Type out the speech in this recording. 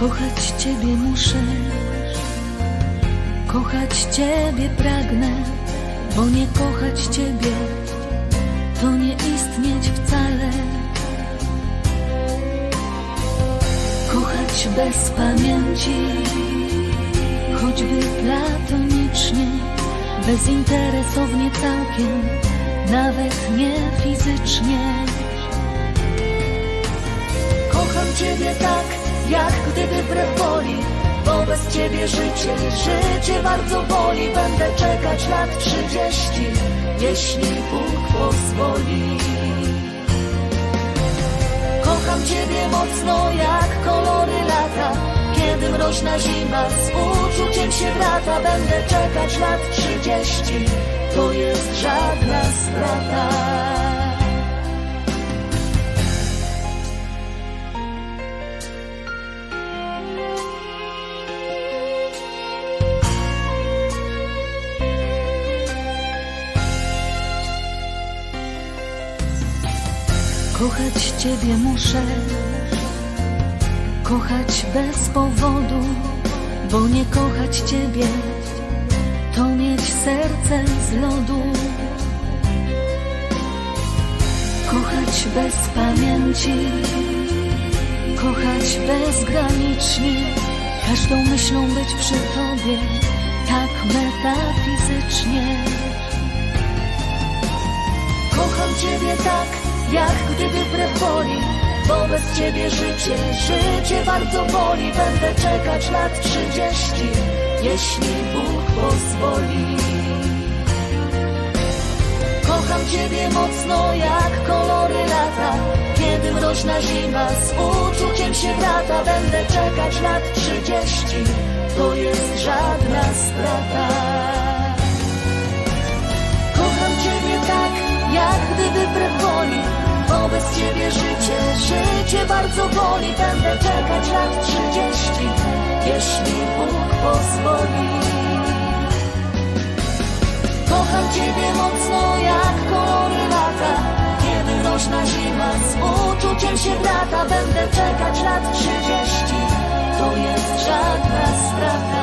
Kochać Ciebie muszę, kochać Ciebie pragnę, bo nie kochać Ciebie to nie istnieć wcale. Kochać bez pamięci, choćby platonicznie, bezinteresownie całkiem, nawet nie fizycznie. Jak gdyby wbrew woli. Bo bez Ciebie życie, życie bardzo boli. Będę czekać lat trzydzieści, jeśli Bóg pozwoli. Kocham Ciebie mocno jak kolory lata. Kiedy mroźna zima z uczuciem się wrata Będę czekać lat trzydzieści, to jest żadna strata Kochać Ciebie muszę, kochać bez powodu, bo nie kochać Ciebie to mieć serce z lodu. Kochać bez pamięci, kochać bezgranicznie, każdą myślą być przy Tobie, tak metafizycznie. Kocham Ciebie tak, jak gdyby wbrew woli. Bo bez Ciebie życie, życie bardzo boli. Będę czekać lat trzydzieści, jeśli Bóg pozwoli. Kocham Ciebie mocno jak kolory lata. Kiedy mroźna zima z uczuciem się wrata Będę czekać lat trzydzieści, to jest żadna strata woli będę czekać lat trzydzieści, jeśli Bóg pozwoli. Kocham Ciebie mocno jak kolory lata, kiedy roczna zima z uczuciem się brata. Będę czekać lat trzydzieści, to jest żadna strata.